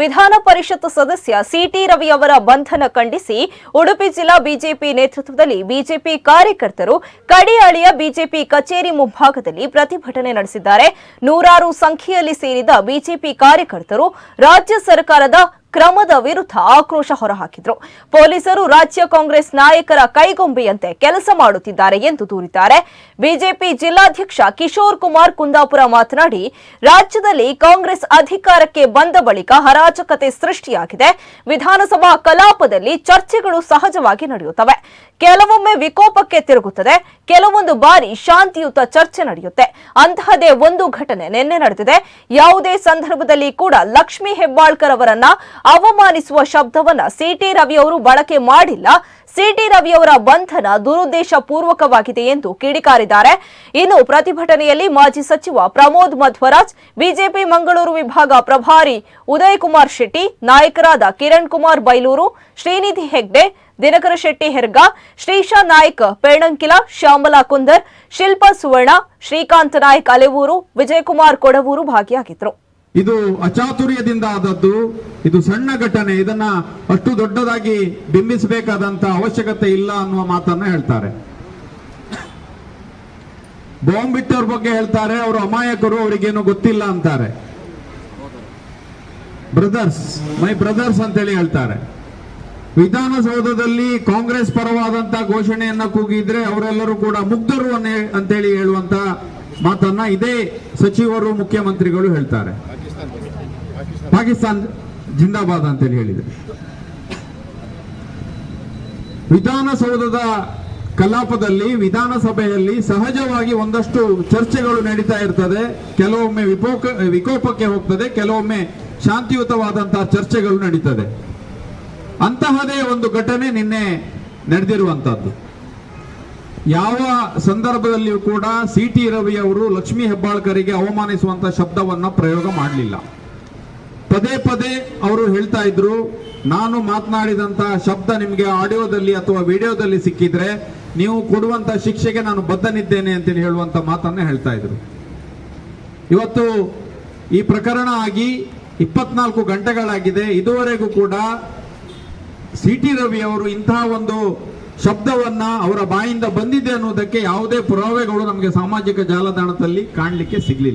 ವಿಧಾನ ಪರಿಷತ್ ಸದಸ್ಯ ಸಿಟಿ ರವಿ ಅವರ ಬಂಧನ ಖಂಡಿಸಿ ಉಡುಪಿ ಜಿಲ್ಲಾ ಬಿಜೆಪಿ ನೇತೃತ್ವದಲ್ಲಿ ಬಿಜೆಪಿ ಕಾರ್ಯಕರ್ತರು ಕಡಿಯಾಳಿಯ ಬಿಜೆಪಿ ಕಚೇರಿ ಮುಂಭಾಗದಲ್ಲಿ ಪ್ರತಿಭಟನೆ ನಡೆಸಿದ್ದಾರೆ. ನೂರಾರು ಸಂಖ್ಯೆಯಲ್ಲಿ ಸೇರಿದ ಬಿಜೆಪಿ ಕಾರ್ಯಕರ್ತರು ರಾಜ್ಯ ಸರ್ಕಾರದ ಕ್ರಮದ ವಿರುದ್ಧ ಆಕ್ರೋಶ ಹೊರಹಾಕಿದ್ರು. ಪೊಲೀಸರು ರಾಜ್ಯ ಕಾಂಗ್ರೆಸ್ ನಾಯಕರ ಕೈಗೊಂಬೆಯಂತೆ ಕೆಲಸ ಮಾಡುತ್ತಿದ್ದಾರೆ ಎಂದು ದೂರಿದ್ದಾರೆ. ಬಿಜೆಪಿ ಜಿಲ್ಲಾಧ್ಯಕ್ಷ ಕಿಶೋರ್ ಕುಮಾರ್ ಕುಂದಾಪುರ ಮಾತನಾಡಿ, ರಾಜ್ಯದಲ್ಲಿ ಕಾಂಗ್ರೆಸ್ ಅಧಿಕಾರಕ್ಕೆ ಬಂದ ಬಳಿಕ ಹರಾಜಕತೆ ಸೃಷ್ಟಿಯಾಗಿದೆ. ವಿಧಾನಸಭಾ ಕಲಾಪದಲ್ಲಿ ಚರ್ಚೆಗಳು ಸಹಜವಾಗಿ ನಡೆಯುತ್ತವೆ. ಕೆಲವೊಮ್ಮೆ ವಿಕೋಪಕ್ಕೆ ತಿರುಗುತ್ತದೆ. ಕೆಲವೊಂದು ಬಾರಿ ಶಾಂತಿಯುತ ಚರ್ಚೆ ನಡೆಯುತ್ತೆ. ಅಂತಹದೇ ಒಂದು ಘಟನೆ ನಿನ್ನೆ ನಡೆದಿದೆ. ಯಾವುದೇ ಸಂದರ್ಭದಲ್ಲಿ ಕೂಡ ಲಕ್ಷ್ಮಿ ಹೆಬ್ಬಾಳ್ಕರ್ ಅವರನ್ನ ಅವಮಾನಿಸುವ ಶಬ್ದವನ್ನ ಸಿಟಿ ರವಿ ಅವರು ಬಳಕೆ ಮಾಡಿಲ್ಲ. ಸಿಟಿ ರವಿ ಅವರ ಬಂಧನ ದುರುದ್ದೇಶ ಪೂರ್ವಕವಾಗಿದೆ ಎಂದು ಕಿಡಿಕಾರಿದ್ದಾರೆ. ಇನ್ನು ಪ್ರತಿಭಟನೆಯಲ್ಲಿ ಮಾಜಿ ಸಚಿವ ಪ್ರಮೋದ್ ಮಧ್ವರಾಜ್, ಬಿಜೆಪಿ ಮಂಗಳೂರು ವಿಭಾಗ ಪ್ರಭಾರಿ ಉದಯ್ ಕುಮಾರ್ ಶೆಟ್ಟಿ, ನಾಯಕರಾದ ಕಿರಣ್ ಕುಮಾರ್ ಬೈಲೂರು, ಶ್ರೀನಿಧಿ ಹೆಗ್ಡೆ ದಿನಕರ ಶೆಟ್ಟಿ ಹೆರ್ಗಾ ಶ್ರೀಶಾ ನಾಯ್ಕ ಪೇಣಂಕಿಲ ಶ್ಯಾಮಲಾ ಕುಂದರ್, ಶಿಲ್ಪಾ ಸುವರ್ಣ, ಶ್ರೀಕಾಂತ್ ನಾಯ್ಕ ಅಲೆವೂರು, ವಿಜಯಕುಮಾರ್ ಕೊಡವೂರು ಭಾಗಿಯಾಗಿದ್ರು. ಇದು ಅಚಾತುರ್ಯದಿಂದ ಆದದ್ದು ಇದು ಸಣ್ಣ ಘಟನೆ. ಇದನ್ನ ಅಷ್ಟು ದೊಡ್ಡದಾಗಿ ಬಿಂಬಿಸಬೇಕಾದಂತ ಅವಶ್ಯಕತೆ ಇಲ್ಲ ಅನ್ನುವ ಮಾತನ್ನ ಹೇಳ್ತಾರೆ. ಬಾಂಬ್ ಬಿಟ್ಟವ್ರ ಬಗ್ಗೆ ಹೇಳ್ತಾರೆ, ಅವರು ಅಮಾಯಕರು, ಅವರಿಗೇನು ಗೊತ್ತಿಲ್ಲ ಅಂತಾರೆ. ಬ್ರದರ್ಸ್, ಮೈ ಬ್ರದರ್ಸ್ ಅಂತೇಳಿ ಹೇಳ್ತಾರೆ. ವಿಧಾನಸೌಧದಲ್ಲಿ ಕಾಂಗ್ರೆಸ್ ಪರವಾದಂತ ಘೋಷಣೆಯನ್ನ ಕೂಗಿದ್ರೆ ಅವರೆಲ್ಲರೂ ಕೂಡ ಮುಗ್ಧರು ಅಂತೇಳಿ ಹೇಳುವಂತ ಮಾತನ್ನ ಇದೇ ಸಚಿವರು, ಮುಖ್ಯಮಂತ್ರಿಗಳು ಹೇಳ್ತಾರೆ. ಪಾಕಿಸ್ತಾನ್ ಜಿಂದಾಬಾದ್ ಅಂತೇಳಿ ಹೇಳಿದರು. ವಿಧಾನಸೌಧದ ಕಲಾಪದಲ್ಲಿ, ವಿಧಾನಸಭೆಯಲ್ಲಿ ಸಹಜವಾಗಿ ಒಂದಷ್ಟು ಚರ್ಚೆಗಳು ನಡೀತಾ ಇರ್ತದೆ. ಕೆಲವೊಮ್ಮೆ ವಿಕೋಪಕ್ಕೆ ಹೋಗ್ತದೆ, ಕೆಲವೊಮ್ಮೆ ಶಾಂತಿಯುತವಾದಂತಹ ಚರ್ಚೆಗಳು ನಡೀತದೆ. ಅಂತಹದೇ ಒಂದು ಘಟನೆ ನಿನ್ನೆ ನಡೆದಿರುವಂತದ್ದು. ಯಾವ ಸಂದರ್ಭದಲ್ಲಿಯೂ ಕೂಡ ಸಿ ಟಿ ರವಿ ಅವರು ಲಕ್ಷ್ಮೀ ಹೆಬ್ಬಾಳ್ಕರಿಗೆ ಅವಮಾನಿಸುವಂತ ಶಬ್ದವನ್ನ ಪ್ರಯೋಗ ಮಾಡಲಿಲ್ಲ. ಪದೇ ಪದೇ ಅವರು ಹೇಳ್ತಾ ಇದ್ರು, ನಾನು ಮಾತನಾಡಿದಂತ ಶಬ್ದ ನಿಮಗೆ ಆಡಿಯೋದಲ್ಲಿ ಅಥವಾ ವಿಡಿಯೋದಲ್ಲಿ ಸಿಕ್ಕಿದ್ರೆ ನೀವು ಕೊಡುವಂತ ಶಿಕ್ಷೆಗೆ ನಾನು ಬದ್ಧನಿದ್ದೇನೆ ಅಂತೇಳಿ ಹೇಳುವಂತ ಮಾತನ್ನ ಹೇಳ್ತಾ ಇದ್ರು. ಇವತ್ತು ಈ ಪ್ರಕರಣ ಆಗಿ ಇಪ್ಪತ್ನಾಲ್ಕು ಗಂಟೆಗಳಾಗಿದೆ. ಇದುವರೆಗೂ ಕೂಡ ಸಿ ಟಿ ರವಿ ಅವರು ಇಂತಹ ಒಂದು ಶಬ್ದವನ್ನ ಅವರ ಬಾಯಿಂದ ಬಂದಿದೆ ಅನ್ನೋದಕ್ಕೆ ಯಾವುದೇ ಪುರಾವೆಗಳು ನಮಗೆ ಸಾಮಾಜಿಕ ಜಾಲತಾಣದಲ್ಲಿ ಕಾಣಲಿಕ್ಕೆ ಸಿಗ್ಲಿಲ್ಲ.